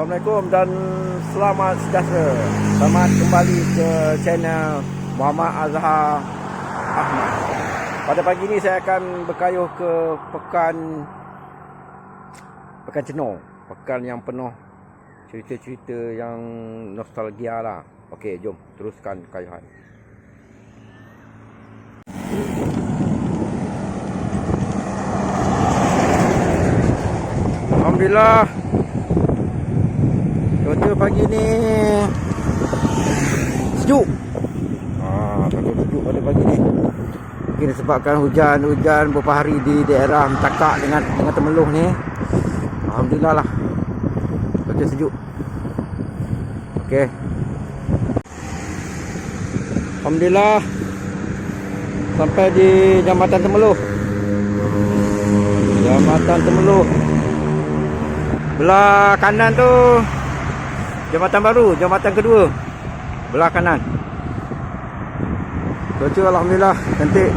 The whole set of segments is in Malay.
Assalamualaikum dan selamat sejahtera. Selamat kembali ke channel Muhammad Azhar Ahmad. Pada pagi ini saya akan berkayuh ke pekan pekan Cenor. Pekan yang penuh cerita-cerita yang nostalgia lah. Okey, jom teruskan kayuhan. Alhamdulillah Cuaca pagi ni. Sejuk. Ah, Sangat sejuk pada pagi ni. Mungkin disebabkan hujan-hujan beberapa hari di daerah Mencakak dengan dengan Temeloh ni. Alhamdulillah lah. Cuaca sejuk. Okey Alhamdulillah. Sampai di Jambatan Temeloh Jambatan Temeloh Belah kanan tu Jambatan baru, jambatan kedua. Belah kanan. Cuaca Alhamdulillah cantik.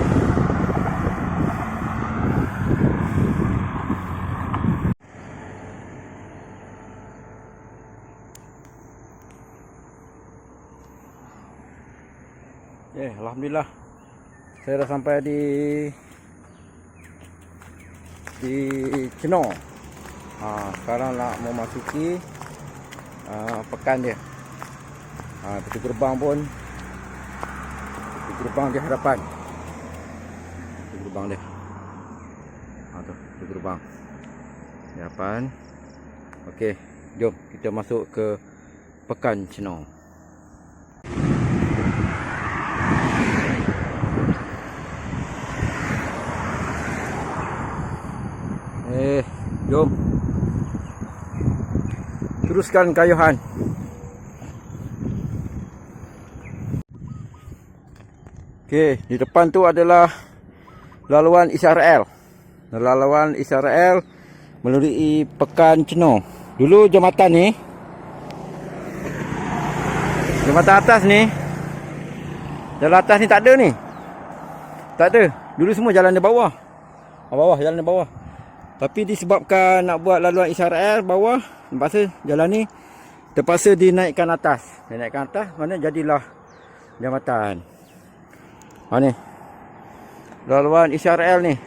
Eh, Alhamdulillah. Saya dah sampai di Di Cenor ha, Sekarang nak memasuki uh, Pekan dia. Ha, Pintu gerbang pun. Pintu gerbang di hadapan. Pintu gerbang dia. Ha, tu, Pintu gerbang. Di hadapan. Okey, jom kita masuk ke Pekan Cenor Eh, jom. Teruskan kayuhan. Okey, di depan tu adalah laluan Israel. Laluan Israel melalui Pekan Cenor. Dulu jambatan ni Jambatan atas ni Jalan atas ni tak ada ni Tak ada Dulu semua jalan di bawah Ah, Bawah, jalan di bawah tapi disebabkan nak buat laluan Israel bawah, terpaksa jalan ni terpaksa dinaikkan atas. Dinaikkan atas, mana jadilah jambatan. Ha ni. Laluan Israel ni.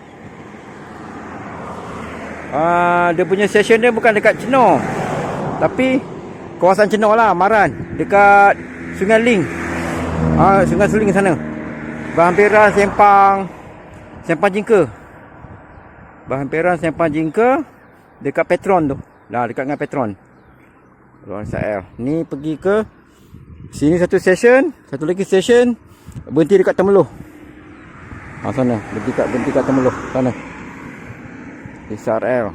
Ah, dia punya stesen dia bukan dekat Cenor. Tapi kawasan Cenor lah, Maran, dekat Sungai Ling. Ah, Sungai Seling sana. Berhampiran sempang Sempang Jingka. Berhampiran Sempang Jingka dekat Petron tu. Nah, dekat dengan Petron. Luar Israel. Ni pergi ke sini satu stesen, satu lagi stesen berhenti dekat Temeloh. Ha sana, berhenti kat berhenti kat Temeloh sana. Israel.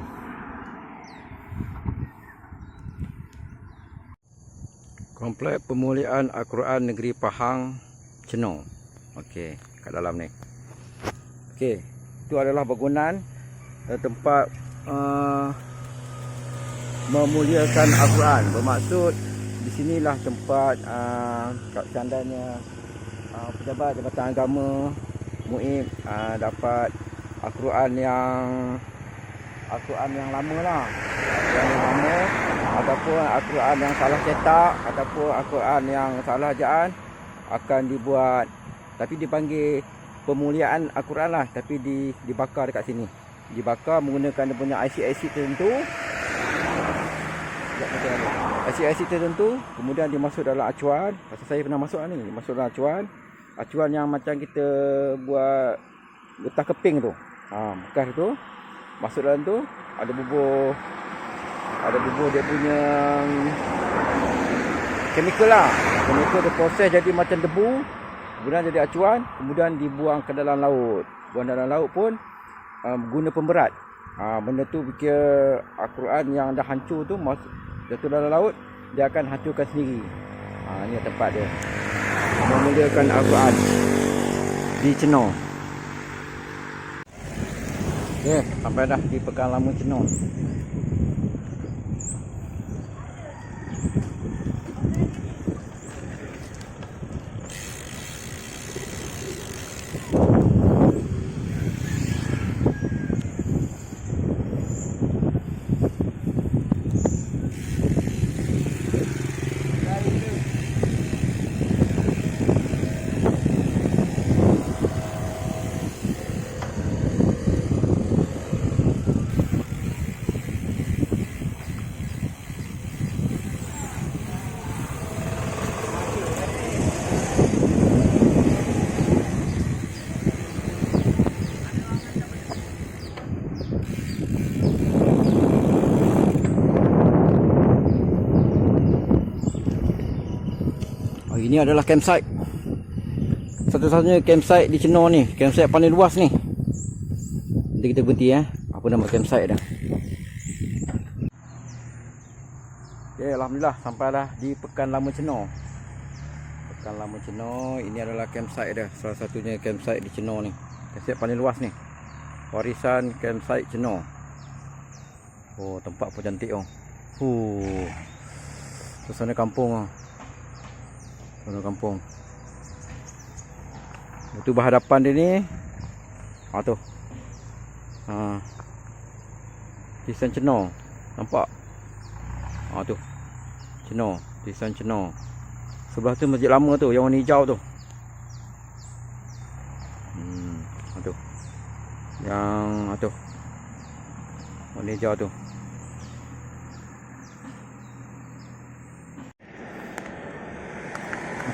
Komplek Pemulihan Al-Quran Negeri Pahang Cenor. Okey, kat dalam ni. Okey, itu adalah bangunan uh, tempat uh, memuliakan Al-Quran. Bermaksud di sinilah tempat uh, kat candanya uh, pejabat Jabatan Agama Muib uh, dapat Al-Quran yang Al-Quran yang lama lah. Yang lama ataupun Al-Quran yang salah cetak ataupun Al-Quran yang salah jaan akan dibuat tapi dipanggil pemuliaan Al-Quran lah tapi di, dibakar dekat sini dibakar menggunakan dia punya IC-IC tertentu IC-IC tertentu kemudian dimasuk dalam acuan. Pasal saya pernah masuk lah ni masuk dalam acuan. Acuan yang macam kita buat getah keping tu. Ha, bekas tu masuk dalam tu ada bubur. Ada bubur dia punya chemical lah. Chemical dia proses jadi macam debu kemudian jadi acuan kemudian dibuang ke dalam laut. Buang dalam laut pun uh, guna pemberat. Uh, benda tu fikir Al-Quran yang dah hancur tu masuk jatuh dalam laut dia akan hancurkan sendiri. Uh, ni tempat dia. Memuliakan Al-Quran. Di Cenor Okay, sampai dah di Pekan Lama Cenor. Ini adalah campsite. Satu-satunya campsite di Chenor ni. Campsite paling luas ni. Nanti kita berhenti eh. Apa nama campsite dah. Okay, Alhamdulillah sampailah di Pekan Lama Chenor. Pekan Lama Chenor. Ini adalah campsite dah. Salah satunya campsite di Chenor ni. Campsite paling luas ni. Warisan campsite Chenor. Oh, tempat pun cantik oh. Huh. Suasana kampung oh. Suasana kampung. Itu berhadapan dia ni. Ha tu. Ha. Tisan Chenor. Nampak? Ha tu. Chenor, Tisan Chenor. Sebelah tu masjid lama tu yang warna hijau tu. Hmm, ha tu. Yang ha tu. Warna hijau tu.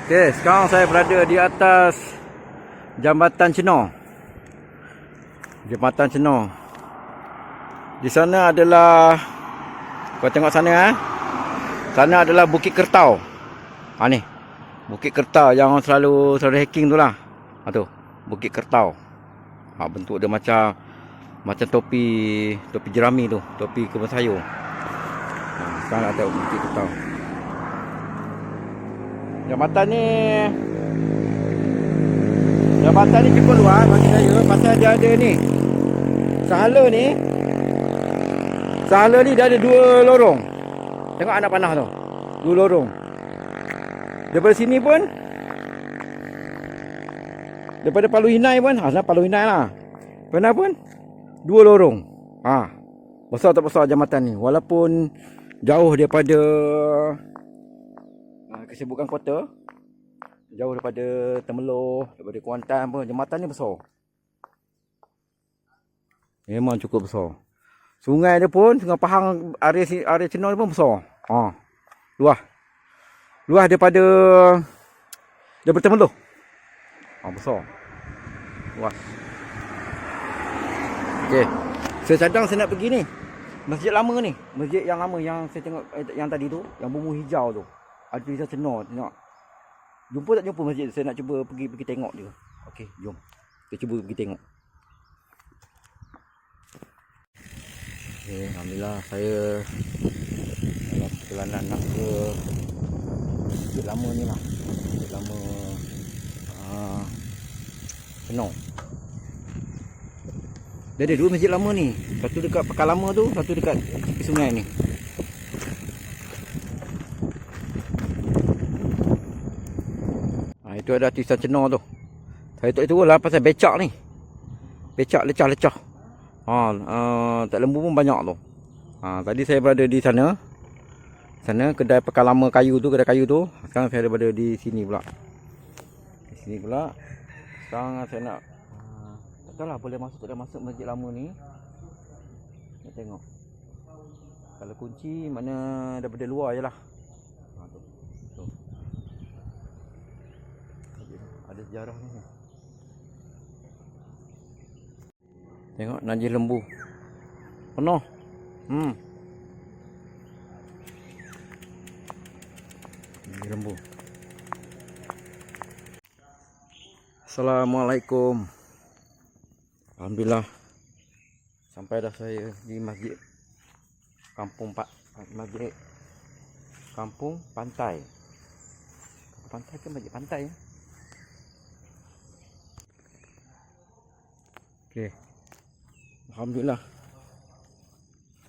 Okey, sekarang saya berada di atas Jambatan Chenor. Jambatan Chenor. Di sana adalah kau tengok sana eh. Sana adalah Bukit Kertau. Ha ni. Bukit Kertau yang orang selalu selalu hiking tu lah. Ha tu. Bukit Kertau. Ha bentuk dia macam macam topi topi jerami tu, topi kebun sayur. Ha, sekarang ada Bukit Kertau. Jambatan ni Jambatan ni cukup luas bagi saya pasal dia ada ni. Sahala ni Sahala ni dia ada dua lorong. Tengok anak panah tu. Dua lorong. Daripada sini pun Daripada Palu Hinai pun, ha, sana Palu Hinai lah. Mana pun dua lorong. Ha. Besar tak besar jambatan ni. Walaupun jauh daripada kesibukan kota, jauh daripada Temeloh, daripada Kuantan pun jambatan ni besar. Memang cukup besar. Sungai dia pun, Sungai Pahang area area ni pun besar. Ha. Luas. Luas daripada daripada Temeloh. Ha, besar. Luas. Okey. Saya cadang saya nak pergi ni. Masjid lama ni. Masjid yang lama yang saya tengok eh, yang tadi tu, yang bumbu hijau tu. Ada tulisan Chenor, tengok. Jumpa tak jumpa masjid? Saya nak cuba pergi pergi tengok dia. Okey, jom. Kita cuba pergi tengok. Okay, Alhamdulillah saya dalam perjalanan nak ke masjid lama ni lah. Masjid lama uh, Penong. Dia ada dua masjid lama ni. Satu dekat Pekan Lama tu, satu dekat sungai ni. Ha, itu ada tulisan Chenor tu. Saya tak tahu lah pasal becak ni. Becak lecah-lecah. Ha, uh, tak lembu pun banyak tu. Ha, tadi saya berada di sana. Sana kedai pekan lama kayu tu, kedai kayu tu. Sekarang saya ada berada di sini pula. Di sini pula. Sekarang saya nak tahu lah boleh masuk tak masuk masjid lama ni. Nak tengok. Kalau kunci mana daripada luar je lah. Ha, tu. Tu. Ada sejarah ni. Tengok najis lembu. Penuh. Hmm. Najis lembu. Assalamualaikum. Alhamdulillah. Sampai dah saya di masjid Kampung Pak Masjid Kampung Pantai. Pantai ke masjid pantai ya? Okey. Alhamdulillah.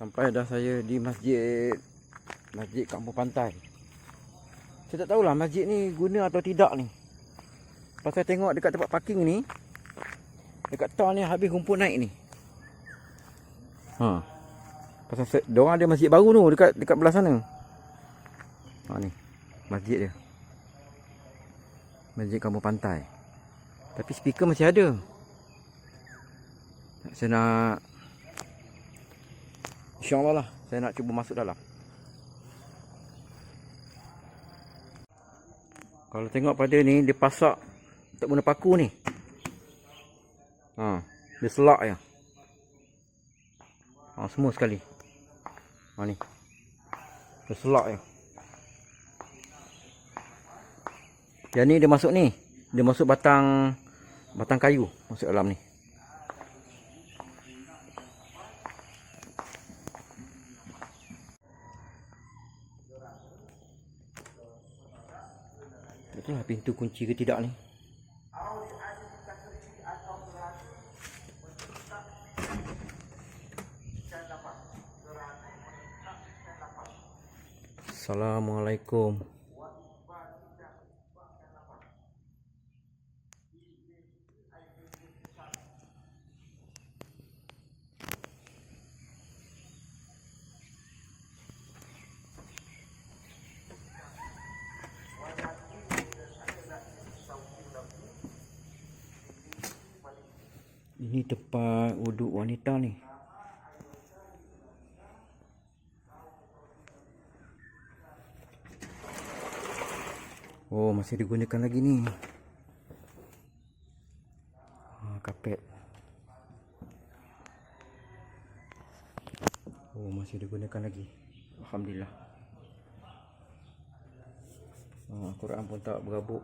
Sampai dah saya di masjid Masjid Kampung Pantai. Saya tak tahulah masjid ni guna atau tidak ni. Pasal tengok dekat tempat parking ni dekat tol ni habis rumput naik ni. Ha. Pasal se- diorang ada masjid baru tu dekat dekat belah sana. Ha ni. Masjid dia. Masjid Kampung Pantai. Tapi speaker masih ada. Saya nak InsyaAllah lah Saya nak cuba masuk dalam Kalau tengok pada ni Dia pasak Tak guna paku ni ha, Dia selak je ha, semua sekali. Ha ni. Terselak je. Yang ni dia masuk ni. Dia masuk batang batang kayu masuk dalam ni. Itulah pintu kunci ke tidak ni. Assalamualaikum. Ini tempat wuduk wanita ni. Oh, masih digunakan lagi ni. Ha, kapet. Oh, masih digunakan lagi. Alhamdulillah. Ha, Quran pun tak berabuk.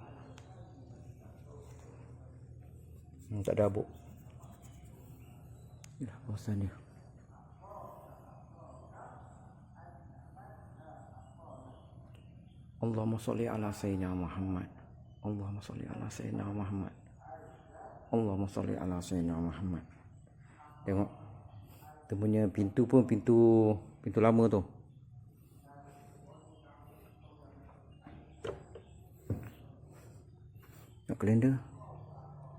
Hmm, tak ada abuk. Inilah kawasan dia. Allahumma salli ala sayyidina Muhammad. Allahumma salli ala sayyidina Muhammad. Allahumma salli ala sayyidina Muhammad. Tengok. Dia punya pintu pun pintu pintu lama tu. Nak kalender?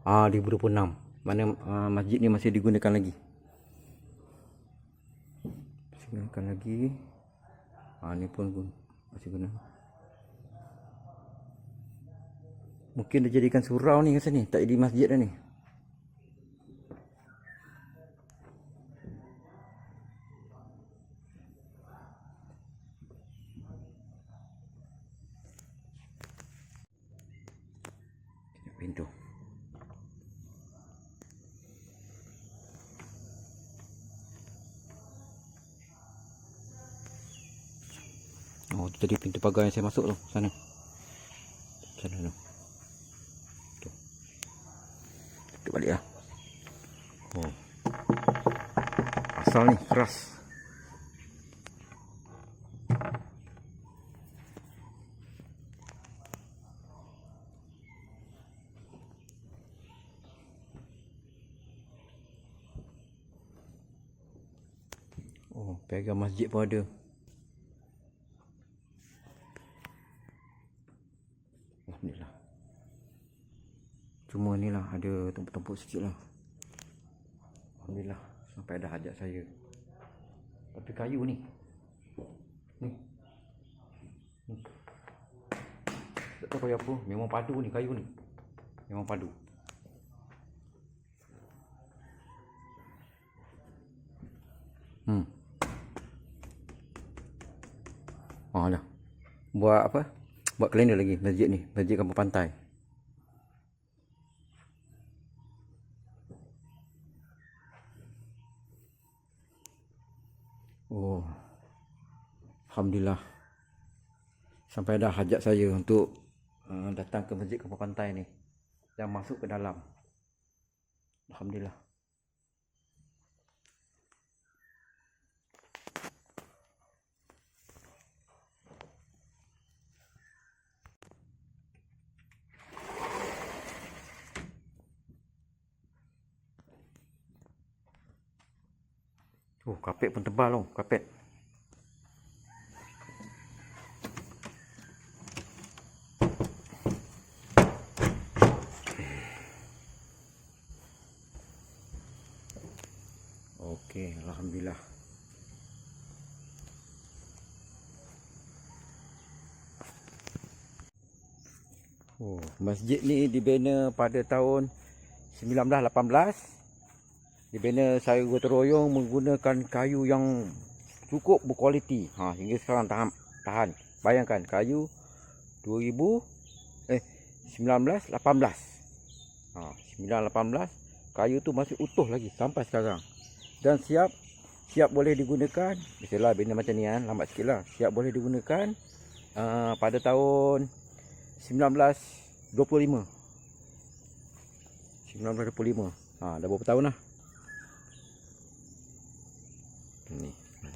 Ah, 2026. Mana uh, masjid ni masih digunakan lagi. Digunakan lagi. Ah, ni pun pun masih guna. Mungkin dia jadikan surau ni kat sini. Tak jadi masjid dah ni. Tengok Pintu. Tu tadi pintu pagar yang saya masuk tu. Sana. Sana tu. Tu. Tutup balik lah. Oh. Asal ni keras. Oh, pegang masjid pun ada. Alhamdulillah. Cuma ni lah ada tumpuk-tumpuk sikit lah. Alhamdulillah. Sampai ada hajat saya. Tapi kayu ni. Ni. Ni. Tak tahu apa. Memang padu ni kayu ni. Memang padu. Hmm. Oh dah. Buat apa? Buat kalender lagi masjid ni. Masjid kampung pantai. Oh. Alhamdulillah. Sampai dah hajat saya untuk uh, datang ke masjid kampung pantai ni. Dan masuk ke dalam. Alhamdulillah. Oh, kapet pun tebal tau, kapet. Okey, alhamdulillah. Oh, masjid ni dibina pada tahun 1918 Dibina saya gotong menggunakan kayu yang cukup berkualiti. Ha, hingga sekarang tahan. tahan. Bayangkan kayu 2000 eh 1918. Ha, 1918 kayu tu masih utuh lagi sampai sekarang. Dan siap siap boleh digunakan. Biasalah benda macam ni kan, lambat sikit lah. Siap boleh digunakan uh, pada tahun 1925. 1925. Ha, dah berapa tahun lah.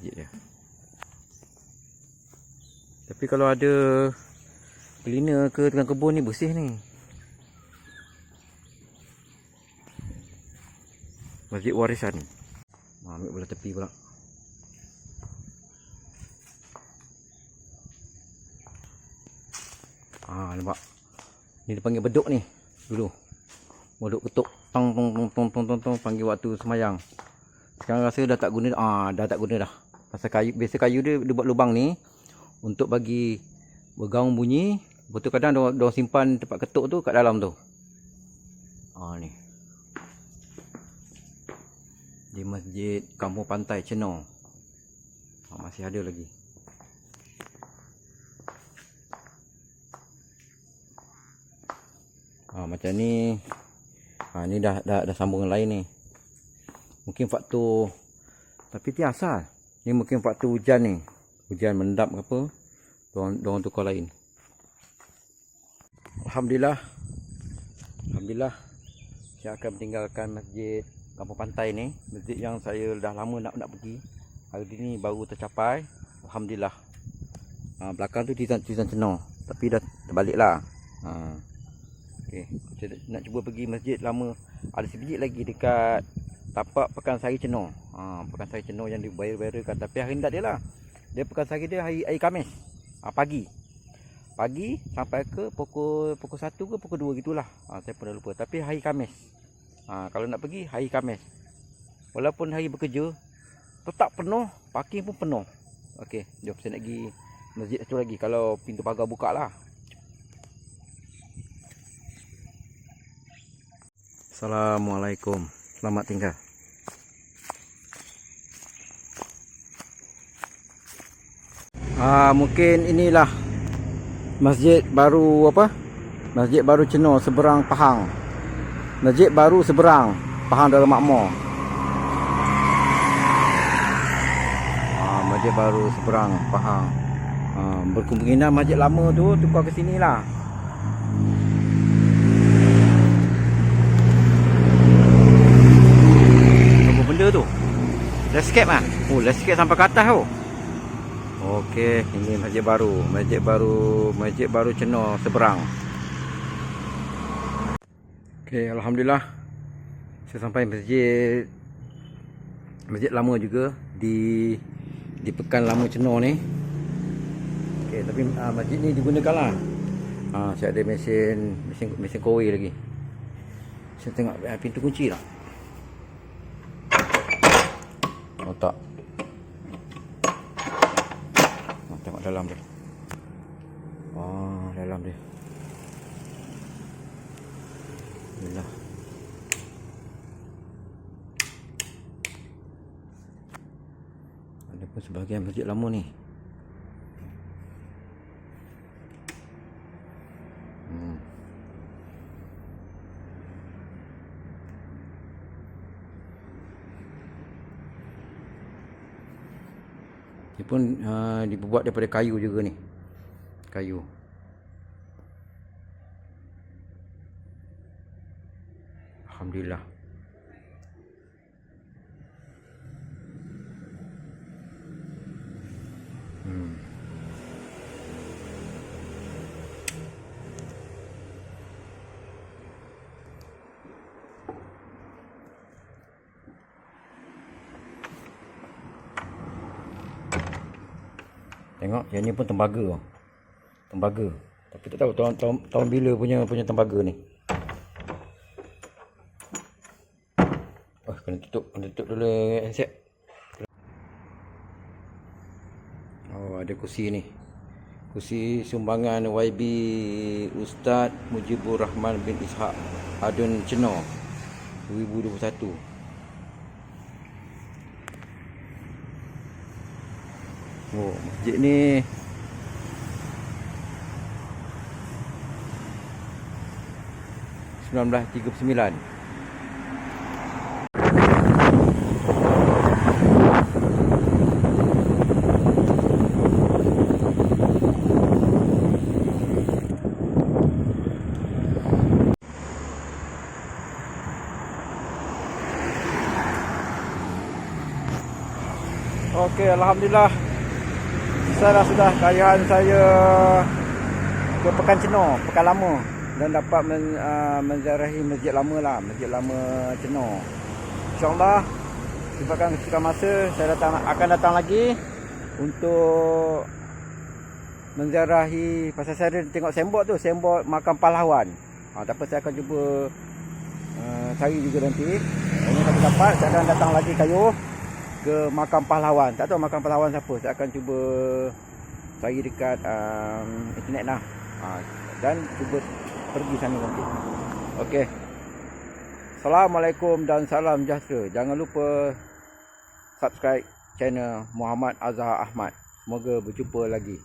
Ni masjid dia. Tapi kalau ada cleaner ke tengah kebun ni bersih ni. Masjid warisan. Ha, ambil belah tepi pula. Ah, nampak. Ni dia panggil beduk ni. Dulu. Beduk ketuk. Tong tong tong tong tong tong panggil waktu semayang. Sekarang rasa dah tak guna ah dah tak guna dah. Pasal kayu biasa kayu dia dia buat lubang ni untuk bagi bergaung bunyi. Betul kadang dia dia simpan tempat ketuk tu kat dalam tu. Ah ni. Di Masjid Kampung Pantai Cenor. Ah, masih ada lagi. Ha, macam ni. Ha, ni dah, dah dah sambungan lain ni. Mungkin faktor tapi dia asal. Ni mungkin faktor hujan ni. Hujan mendap ke apa. Diorang, diorang tukar lain. Alhamdulillah. Alhamdulillah. Saya akan meninggalkan masjid Kampung Pantai ni. Masjid yang saya dah lama nak nak pergi. Hari ni baru tercapai. Alhamdulillah. Ha, belakang tu Tizan Cenor. Tapi dah terbalik lah. Ha. Okey, kita nak cuba pergi masjid lama. Ada sebiji lagi dekat tapak Pekan Sari Cenor. Ha, Pekan Sari Cenor yang dibayar-bayarkan tapi hari ni tak ada lah. Dia Pekan Sari dia hari hari Khamis. Ha, pagi. Pagi sampai ke pukul pukul 1 ke pukul 2 gitulah. Ha, saya pun dah lupa. Tapi hari Khamis. Ha, kalau nak pergi hari Khamis. Walaupun hari bekerja tetap penuh, parking pun penuh. Okey, jom saya nak pergi masjid satu lagi kalau pintu pagar buka lah. Assalamualaikum. Selamat tinggal. Ah mungkin inilah masjid baru apa? Masjid baru Cenor seberang Pahang. Masjid baru seberang Pahang Darul Makmur. Ah masjid baru seberang Pahang. Ah berkemungkinan masjid lama tu tukar ke sini lah. Apa benda tu? Landscape ah. Oh, landscape sampai ke atas tu. Okey, ini masjid baru. Masjid baru, masjid baru Cenor seberang. Okey, alhamdulillah. Saya sampai masjid masjid lama juga di di Pekan Lama Cenor ni. Okey, tapi uh, masjid ni digunakan lah. Ah, saya ada mesin mesin mesin kowe lagi. Saya tengok uh, pintu kunci? Oh tak. Oh, tengok dalam dia. Oh, dalam dia. Alhamdulillah. Ada pun sebahagian masjid lama ni. Pun uh, dibuat daripada kayu juga ni. Kayu. Alhamdulillah. Tengok yang ni pun tembaga. Tembaga. Tapi tak tahu tahun, tahun, tahun bila punya punya tembaga ni. Oh, kena tutup, kena tutup dulu handset. Oh, ada kursi ni. Kursi sumbangan YB Ustaz Mujibur Rahman bin Ishaq Adun Cenor 2021. Oh, masjid ni sembilan belas tiga puluh sembilan. Okay, Alhamdulillah. Saya sudah kayaan saya ke Pekan Ceno, Pekan Lama dan dapat men, uh, menziarahi masjid lama lah, masjid lama Ceno. InsyaAllah, sebabkan ketika masa saya datang akan datang lagi untuk menziarahi pasal saya ada tengok sembok tu, sembok makam pahlawan. Ha, tapi saya akan cuba uh, cari juga nanti. Ini kalau dapat, saya akan datang lagi kayu ke makam pahlawan. Tak tahu makam pahlawan siapa. Saya akan cuba cari dekat um, internet lah. Ha, dan cuba pergi sana nanti. Okey. Assalamualaikum dan salam sejahtera. Jangan lupa subscribe channel Muhammad Azhar Ahmad. Semoga berjumpa lagi.